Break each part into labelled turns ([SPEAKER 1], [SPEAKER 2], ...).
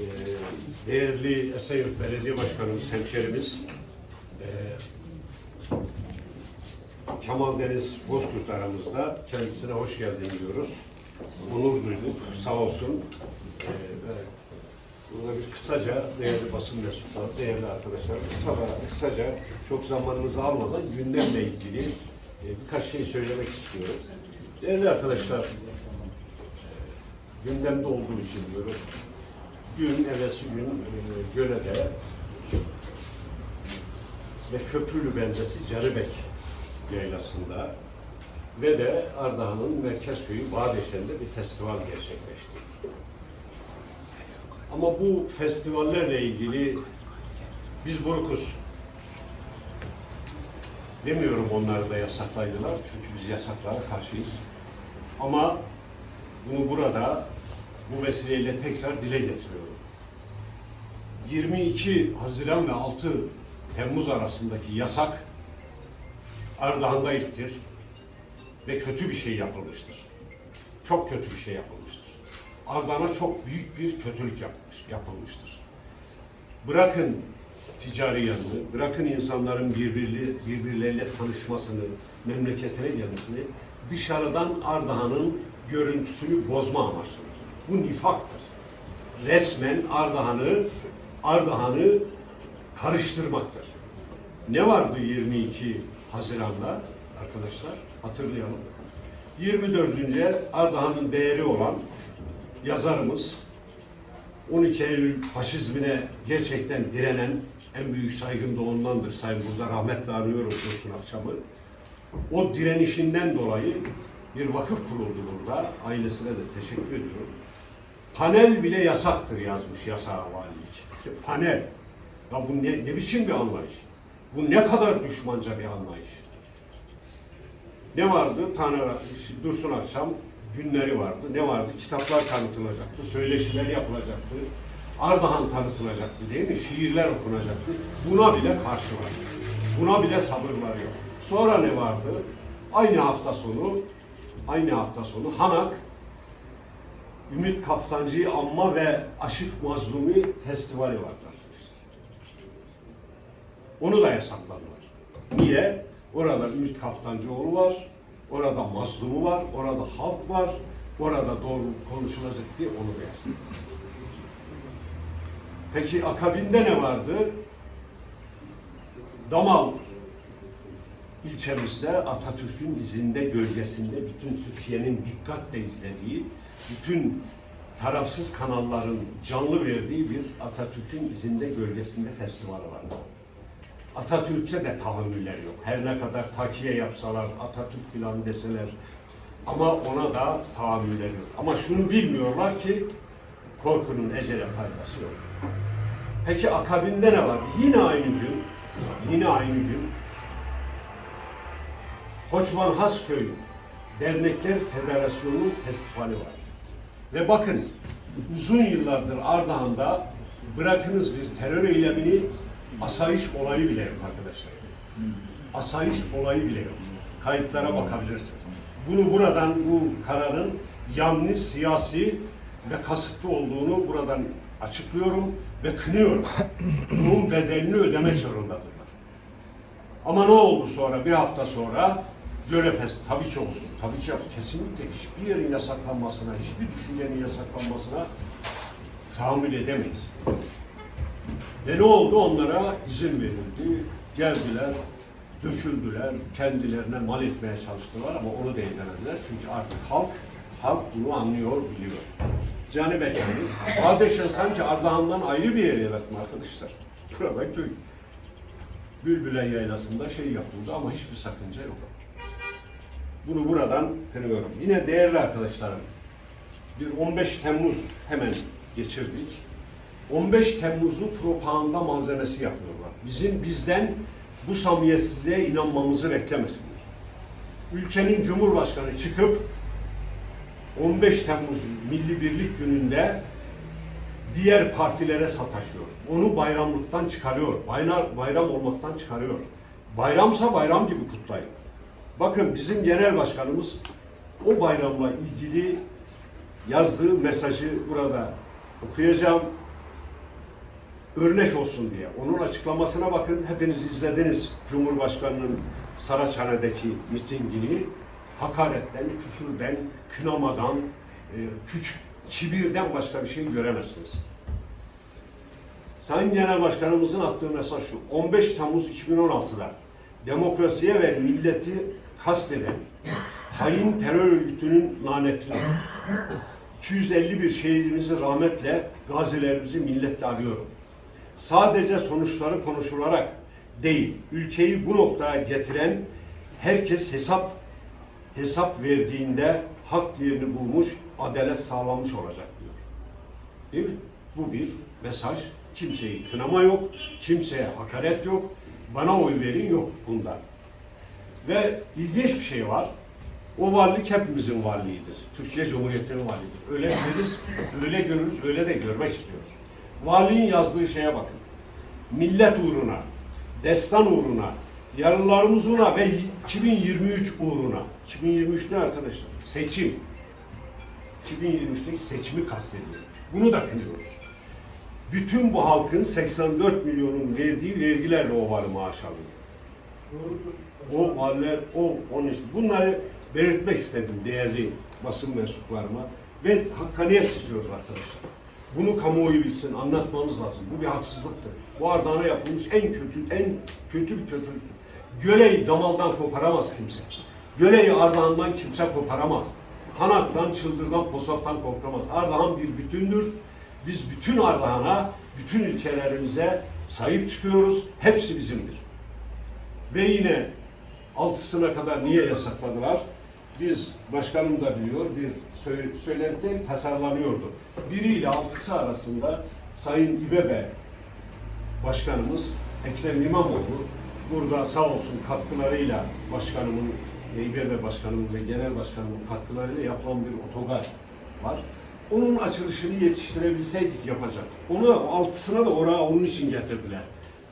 [SPEAKER 1] Ee, değerli Esenyurt Belediye Başkanımız, hemşerimiz ee, Kemal Deniz Bozkurt aramızda. Kendisine hoş geldin diyoruz. Onur duyduk. Sağ olsun. Ee. Burada bir kısaca değerli basın mensupları, değerli arkadaşlar, kısa, kısaca çok zamanınızı almadan gündemle ilgili birkaç şey söylemek istiyorum. Değerli arkadaşlar, gündemde olduğu için diyorum. Gün, evvelsi gün e, Göle'de ve Köprülü beldesi Canıbek yaylasında ve de Ardahan'ın merkez köyü Bağdeşen'de bir festival gerçekleşti. Ama bu festivallerle ilgili biz burukuz. Demiyorum onları da yasaklaydılar çünkü biz yasaklara karşıyız. Ama bunu burada bu vesileyle tekrar dile getiriyorum. 22 Haziran ve 6 Temmuz arasındaki yasak Ardahan'da ilktir ve kötü bir şey yapılmıştır. Çok kötü bir şey yapılmıştır. Ardahan'a çok büyük bir kötülük yapmış, yapılmıştır. Bırakın ticari yanını, bırakın insanların birbirli, birbirleriyle tanışmasını, memleketine gelmesini, dışarıdan Ardahan'ın görüntüsünü bozma amaçlıdır. Bu nifaktır. Resmen Ardahan'ı Ardahan'ı karıştırmaktır. Ne vardı 22 Haziran'da arkadaşlar? Hatırlayalım. 24. Ardahan'ın değeri olan yazarımız 12 Eylül faşizmine gerçekten direnen en büyük saygım da ondandır. Sayın burada rahmetle anıyorum Dursun Akçam'ı. O direnişinden dolayı bir vakıf kuruldu burada. Ailesine de teşekkür ediyorum. Panel bile yasaktır yazmış yasa valilik. İşte panel. Ya bu ne, ne biçim bir anlayış? Bu ne kadar düşmanca bir anlayış? Ne vardı? Tanrı Dursun Akşam günleri vardı. Ne vardı? Kitaplar tanıtılacaktı, söyleşiler yapılacaktı. Ardahan tanıtılacaktı değil mi? Şiirler okunacaktı. Buna bile karşı var. Buna bile sabırları yok. Sonra ne vardı? Aynı hafta sonu aynı hafta sonu Hanak Ümit Kaftancı'yı anma ve Aşık Mazlumi festivali vardı. Onu da yasakladılar. Niye? Orada Ümit Kaftancıoğlu var, orada mazlumu var, orada halk var, orada doğru konuşulacak diye onu da yasakladılar. Peki akabinde ne vardı? Damal ilçemizde Atatürk'ün izinde, gölgesinde bütün Türkiye'nin dikkatle izlediği, bütün tarafsız kanalların canlı verdiği bir Atatürk'ün izinde, gölgesinde festivali vardı. Atatürk'te de tahammüller yok. Her ne kadar takiye yapsalar, Atatürk filan deseler ama ona da tahammüller yok. Ama şunu bilmiyorlar ki korkunun ecele faydası yok. Peki akabinde ne var? Yine aynı gün, yine aynı gün Koçman Hasköy Dernekler Federasyonu Festivali var. Ve bakın uzun yıllardır Ardahan'da bırakınız bir terör eylemini asayiş olayı bile yok arkadaşlar. Asayiş olayı bile yok. Kayıtlara bakabilirsiniz. Bunu buradan bu kararın yanlış siyasi ve kasıtlı olduğunu buradan açıklıyorum ve kınıyorum. Bunun bedelini ödemek zorundadırlar. Ama ne oldu sonra? Bir hafta sonra Gölefest tabii ki olsun. Tabii ki kesinlikle hiçbir yerin yasaklanmasına, hiçbir düşüncenin yasaklanmasına tahammül edemeyiz. Ve ne oldu? Onlara izin verildi. Geldiler, döküldüler, kendilerine mal etmeye çalıştılar ama onu da edemediler. Çünkü artık halk, halk bunu anlıyor, biliyor. Cani Bekir'in, Adeşen sanki Ardahan'dan ayrı bir yer yaratma arkadaşlar. Burada köy. Bülbülen yaylasında şey yapıldı ama hiçbir sakınca yok. Bunu buradan kınıyorum. Yine değerli arkadaşlarım, bir 15 Temmuz hemen geçirdik. 15 Temmuz'u propaganda malzemesi yapıyorlar. Bizim bizden bu samimiyetsizliğe inanmamızı beklemesinler. Ülkenin Cumhurbaşkanı çıkıp 15 Temmuz Milli Birlik Günü'nde diğer partilere sataşıyor. Onu bayramlıktan çıkarıyor. Bayram, bayram olmaktan çıkarıyor. Bayramsa bayram gibi kutlayın. Bakın bizim genel başkanımız o bayramla ilgili yazdığı mesajı burada okuyacağım. örnek olsun diye. Onun açıklamasına bakın. Hepiniz izlediniz Cumhurbaşkanı'nın Saraçhane'deki mitingini. Hakaretten, küfürden, kınamadan, e, küçük kibirden başka bir şey göremezsiniz. Sayın Genel Başkanımızın attığı mesaj şu. 15 Temmuz 2016'da demokrasiye ve milleti kasteden hain terör örgütünün lanetli 251 şehidimizi rahmetle, gazilerimizi milletle arıyorum. Sadece sonuçları konuşularak değil, ülkeyi bu noktaya getiren herkes hesap hesap verdiğinde hak yerini bulmuş, adalet sağlanmış olacak diyor. Değil mi? Bu bir mesaj. Kimseyi kınama yok, kimseye hakaret yok, bana oy verin yok bunda. Ve ilginç bir şey var. O varlık hepimizin varlığıdır. Türkiye Cumhuriyeti'nin varlığıdır. Öyle biliriz, öyle görürüz, öyle de görmek istiyoruz. Varlığın yazdığı şeye bakın. Millet uğruna, destan uğruna, yarınlarımız uğruna ve 2023 uğruna. 2023 ne arkadaşlar? Seçim. 2023'teki seçimi kastediyor. Bunu da kınıyoruz. Bütün bu halkın 84 milyonun verdiği vergilerle o varı maaş alıyor. O varlığı, o için. Bunları belirtmek istedim değerli basın mensuplarıma. Ve hakkaniyet istiyoruz arkadaşlar. Bunu kamuoyu bilsin, anlatmamız lazım. Bu bir haksızlıktır. Bu Ardahan'a yapılmış en kötü, en kötü bir kötülük. Göle'yi damaldan koparamaz kimse. Göle'yi Ardahan'dan kimse koparamaz. Hanak'tan, Çıldır'dan, Posof'tan koparamaz. Ardahan bir bütündür. Biz bütün Ardahan'a, bütün ilçelerimize sahip çıkıyoruz. Hepsi bizimdir. Ve yine altısına kadar niye yasakladılar? Biz, başkanım da biliyor, bir sö- söylenti tasarlanıyordu. Biri ile altısı arasında Sayın İBB Başkanımız Ekrem İmamoğlu burada sağ olsun katkılarıyla başkanımın, İBB Başkanımın ve Genel Başkanımın katkılarıyla yapılan bir otogar var. Onun açılışını yetiştirebilseydik yapacak. Onu altısına da oraya onun için getirdiler.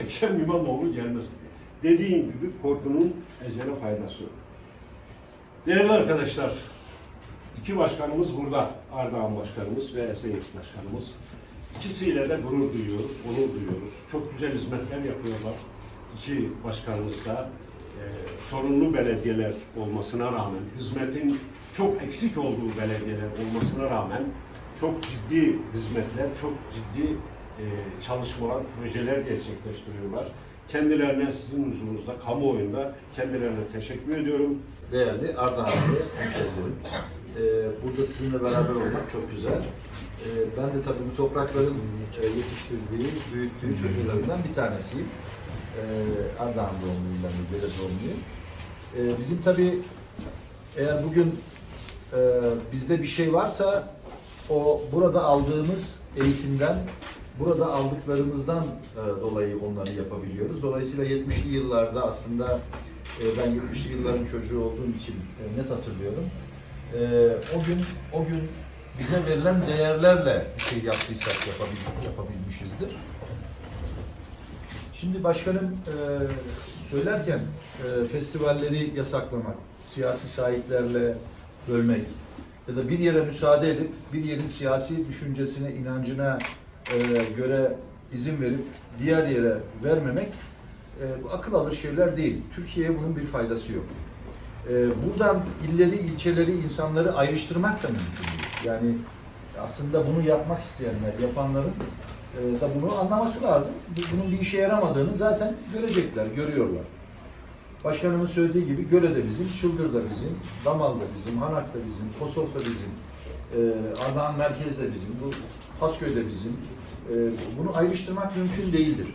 [SPEAKER 1] Ekrem İmamoğlu gelmesin. Dediğim gibi korkunun ecele faydası. Değerli arkadaşlar, iki başkanımız burada. Ardahan Başkanımız ve Esenyurt Başkanımız. İkisiyle de gurur duyuyoruz, onur duyuyoruz. Çok güzel hizmetler yapıyorlar. İki başkanımız da e, sorunlu belediyeler olmasına rağmen, hizmetin çok eksik olduğu belediyeler olmasına rağmen çok ciddi hizmetler, çok ciddi e, çalışmalar, projeler gerçekleştiriyorlar. Kendilerine sizin huzurunuzda, kamuoyunda kendilerine teşekkür ediyorum.
[SPEAKER 2] değerli Ardahanlı hemşehrilerim. Ee, burada sizinle beraber olmak çok güzel. Ee, ben de tabii bu toprakların yetiştirdiği, büyüttüğü çocuklarından bir tanesiyim. Ee, Ardahan doğumluyum ben de, doğumluyum. Ee, bizim tabii eğer bugün e, bizde bir şey varsa o burada aldığımız eğitimden, burada aldıklarımızdan e, dolayı onları yapabiliyoruz. Dolayısıyla 70'li yıllarda aslında e, ben 70'li yılların çocuğu olduğum için e, net hatırlıyorum. O gün o gün bize verilen değerlerle bir şey yaptıysak yapabil, yapabilmişizdir. Şimdi başkanım söylerken festivalleri yasaklamak, siyasi sahiplerle bölmek ya da bir yere müsaade edip bir yerin siyasi düşüncesine, inancına göre izin verip diğer yere vermemek bu akıl alır şeyler değil. Türkiye'ye bunun bir faydası yok. Buradan illeri, ilçeleri, insanları ayrıştırmak da mümkün değil. Yani aslında bunu yapmak isteyenler, yapanların da bunu anlaması lazım. Bu- Bunun bir işe yaramadığını zaten görecekler, görüyorlar. Başkanımın söylediği gibi Göle de bizim, Çıldır da bizim, Damal da bizim, Hanak da bizim, Kosof da bizim, Ardahan Merkez de bizim, bu Hasköy de bizim. E, bunu ayrıştırmak mümkün değildir.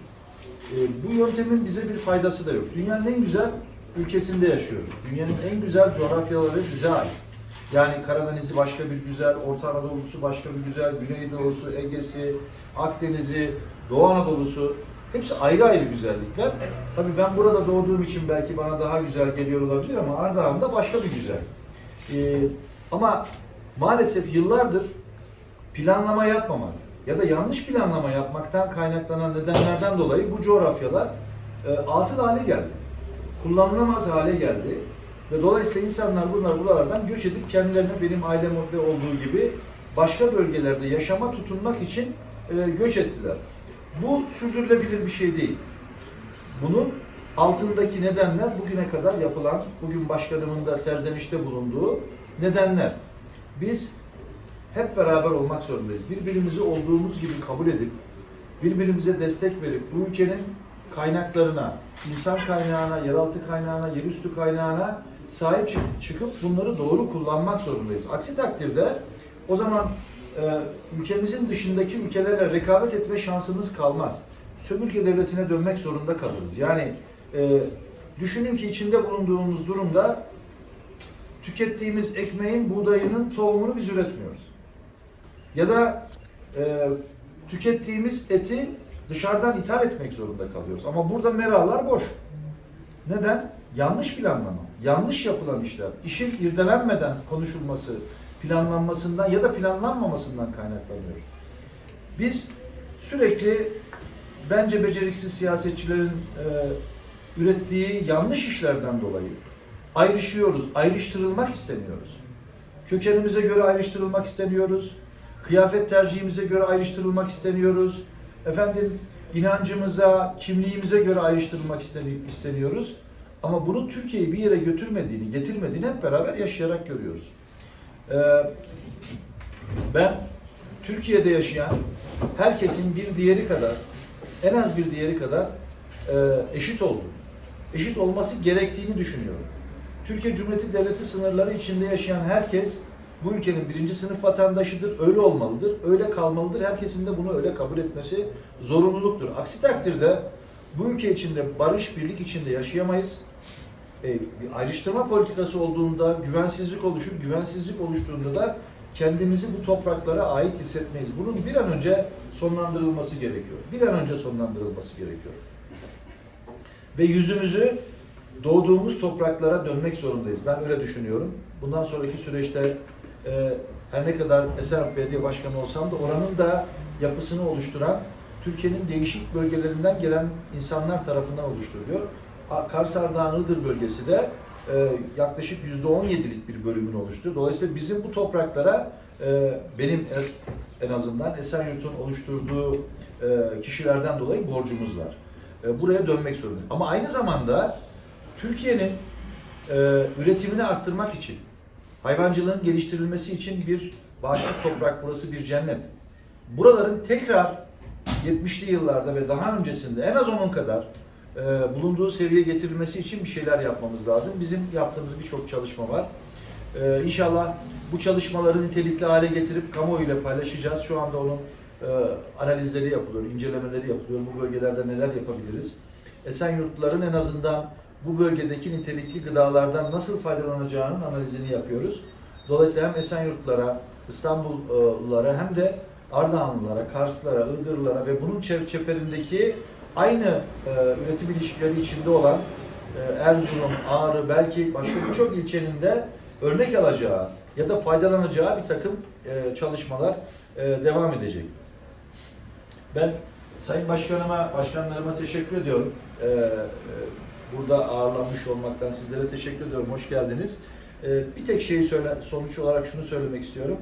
[SPEAKER 2] E, bu yöntemin bize bir faydası da yok. Dünyanın en güzel ülkesinde yaşıyoruz. Dünyanın en güzel coğrafyaları bize ait. Yani Karadeniz'i başka bir güzel, Orta Anadolu'su başka bir güzel, Güneydoğu'su, Ege'si, Akdeniz'i, Doğu Anadolu'su hepsi ayrı ayrı güzellikler. Tabii ben burada doğduğum için belki bana daha güzel geliyor olabilir ama Ardahan'da başka bir güzel. Ee, ama maalesef yıllardır planlama yapmamak ya da yanlış planlama yapmaktan kaynaklanan nedenlerden dolayı bu coğrafyalar e, atıl hale geldi. Kullanılamaz hale geldi. Ve dolayısıyla insanlar bunlar buralardan göç edip kendilerine benim ailemde olduğu gibi başka bölgelerde yaşama tutunmak için e, göç ettiler. Bu sürdürülebilir bir şey değil. Bunun altındaki nedenler bugüne kadar yapılan, bugün başkanımın da serzenişte bulunduğu nedenler. Biz hep beraber olmak zorundayız. Birbirimizi olduğumuz gibi kabul edip, birbirimize destek verip bu ülkenin kaynaklarına, insan kaynağına, yeraltı kaynağına, yerüstü kaynağına sahip çık- çıkıp bunları doğru kullanmak zorundayız. Aksi takdirde o zaman e, ülkemizin dışındaki ülkelerle rekabet etme şansımız kalmaz. Sömürge devletine dönmek zorunda kalırız. Yani e, düşünün ki içinde bulunduğumuz durumda tükettiğimiz ekmeğin, buğdayının tohumunu biz üretmiyoruz. Ya da e, tükettiğimiz eti dışarıdan ithal etmek zorunda kalıyoruz. Ama burada meralar boş. Neden? Yanlış planlama, yanlış yapılan işler, işin irdelenmeden konuşulması, planlanmasından ya da planlanmamasından kaynaklanıyor. Biz sürekli bence beceriksiz siyasetçilerin e, ürettiği yanlış işlerden dolayı ayrışıyoruz, ayrıştırılmak istemiyoruz. Kökenimize göre ayrıştırılmak istemiyoruz. Kıyafet tercihimize göre ayrıştırılmak istemiyoruz. Efendim inancımıza, kimliğimize göre ayrıştırılmak isteni- isteniyoruz. Ama bunun Türkiye'yi bir yere götürmediğini, getirmediğini hep beraber yaşayarak görüyoruz. Ee, ben Türkiye'de yaşayan herkesin bir diğeri kadar, en az bir diğeri kadar e, eşit olduğunu, eşit olması gerektiğini düşünüyorum. Türkiye Cumhuriyeti Devleti sınırları içinde yaşayan herkes bu ülkenin birinci sınıf vatandaşıdır, öyle olmalıdır, öyle kalmalıdır. Herkesin de bunu öyle kabul etmesi zorunluluktur. Aksi takdirde bu ülke içinde barış, birlik içinde yaşayamayız. E, bir ayrıştırma politikası olduğunda güvensizlik oluşur. Güvensizlik oluştuğunda da kendimizi bu topraklara ait hissetmeyiz. Bunun bir an önce sonlandırılması gerekiyor. Bir an önce sonlandırılması gerekiyor. Ve yüzümüzü doğduğumuz topraklara dönmek zorundayız. Ben öyle düşünüyorum. Bundan sonraki süreçte e, her ne kadar Esenyurt Belediye Başkanı olsam da oranın da yapısını oluşturan Türkiye'nin değişik bölgelerinden gelen insanlar tarafından oluşturuluyor. Kars Ardahan Iğdır bölgesi de e, yaklaşık %17'lik bir bölümünü oluşturuyor. Dolayısıyla bizim bu topraklara e, benim en- en azından Esenyurt'un oluşturduğu e, kişilerden dolayı borcumuz var. E, buraya dönmek zorundayız. Ama aynı zamanda Türkiye'nin e, üretimini arttırmak için, hayvancılığın geliştirilmesi için bir vakıf toprak, burası bir cennet. Buraların tekrar 70'li yıllarda ve daha öncesinde en az onun kadar e, bulunduğu seviyeye getirilmesi için bir şeyler yapmamız lazım. Bizim yaptığımız birçok çalışma var. E, inşallah bu çalışmaları nitelikli hale getirip kamuoyuyla paylaşacağız. Şu anda onun e, analizleri yapılıyor, incelemeleri yapılıyor. Bu bölgelerde neler yapabiliriz? Esenyurtluların en azından bu bölgedeki nitelikli gıdalardan nasıl faydalanacağının analizini yapıyoruz. Dolayısıyla hem Esenyurtlara, İstanbullulara hem de Ardahanlılara, Karslılara, Iğdırlılara ve bunun çeperindeki aynı e, üretim ilişkileri içinde olan e, Erzurum, Ağrı, belki başka birçok ilçenin de örnek alacağı ya da faydalanacağı bir takım e, çalışmalar e, devam edecek. Ben Sayın Başkanıma, başkanlarıma teşekkür ediyorum. Ee, e, burada ağırlanmış olmaktan sizlere teşekkür ediyorum. Hoş geldiniz. Ee, bir tek şeyi söyle, sonuç olarak şunu söylemek istiyorum.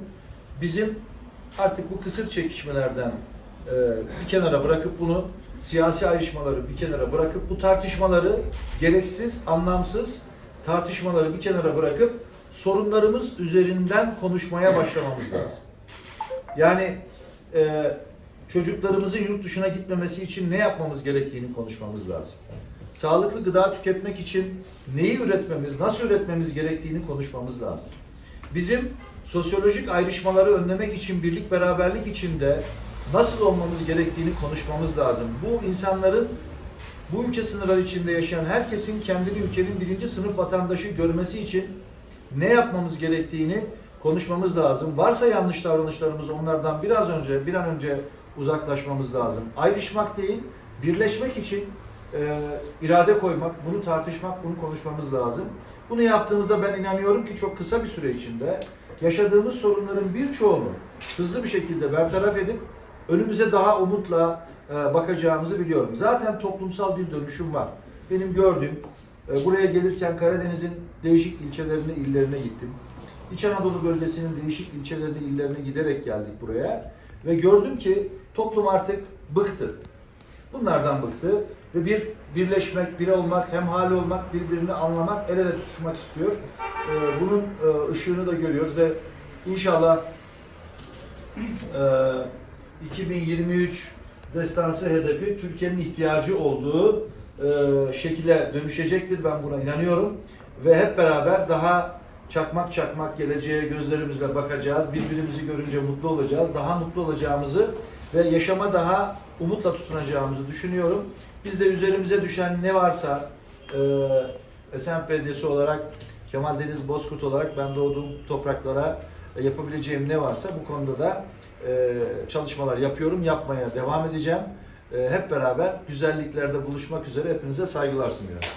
[SPEAKER 2] Bizim artık bu kısır çekişmelerden e, bir kenara bırakıp bunu siyasi ayrışmaları bir kenara bırakıp bu tartışmaları gereksiz, anlamsız tartışmaları bir kenara bırakıp sorunlarımız üzerinden konuşmaya başlamamız lazım. Yani e, çocuklarımızın yurt dışına gitmemesi için ne yapmamız gerektiğini konuşmamız lazım. Sağlıklı gıda tüketmek için neyi üretmemiz, nasıl üretmemiz gerektiğini konuşmamız lazım. Bizim sosyolojik ayrışmaları önlemek için, birlik beraberlik içinde nasıl olmamız gerektiğini konuşmamız lazım. Bu insanların bu ülke sınırları içinde yaşayan herkesin kendini ülkenin birinci sınıf vatandaşı görmesi için ne yapmamız gerektiğini konuşmamız lazım. Varsa yanlış davranışlarımız onlardan biraz önce, bir an önce uzaklaşmamız lazım. Ayrışmak değil, birleşmek için e, irade koymak, bunu tartışmak, bunu konuşmamız lazım. Bunu yaptığımızda ben inanıyorum ki çok kısa bir süre içinde yaşadığımız sorunların birçoğunu hızlı bir şekilde bertaraf edip önümüze daha umutla e, bakacağımızı biliyorum. Zaten toplumsal bir dönüşüm var. Benim gördüğüm, e, buraya gelirken Karadeniz'in değişik ilçelerine, illerine gittim. İç Anadolu bölgesinin değişik ilçelerine, illerine giderek geldik buraya. Ve gördüm ki toplum artık bıktı. bunlardan bıktı ve bir birleşmek, bir olmak, hemhal olmak, birbirini anlamak, el ele tutuşmak istiyor. Ee, bunun e, ışığını da görüyoruz ve inşallah e, 2023 destansı hedefi Türkiye'nin ihtiyacı olduğu e, şekilde dönüşecektir. Ben buna inanıyorum. Ve hep beraber daha çakmak çakmak geleceğe gözlerimizle bakacağız. Birbirimizi görünce mutlu olacağız. Daha mutlu olacağımızı ve yaşama daha umutla tutunacağımızı düşünüyorum. Biz de üzerimize düşen ne varsa e, Esen Belediyesi olarak Kemal Deniz Bozkurt olarak ben doğduğum topraklara e, yapabileceğim ne varsa bu konuda da e, çalışmalar yapıyorum, yapmaya devam edeceğim. E, hep beraber güzelliklerde buluşmak üzere hepinize saygılar sunuyorum.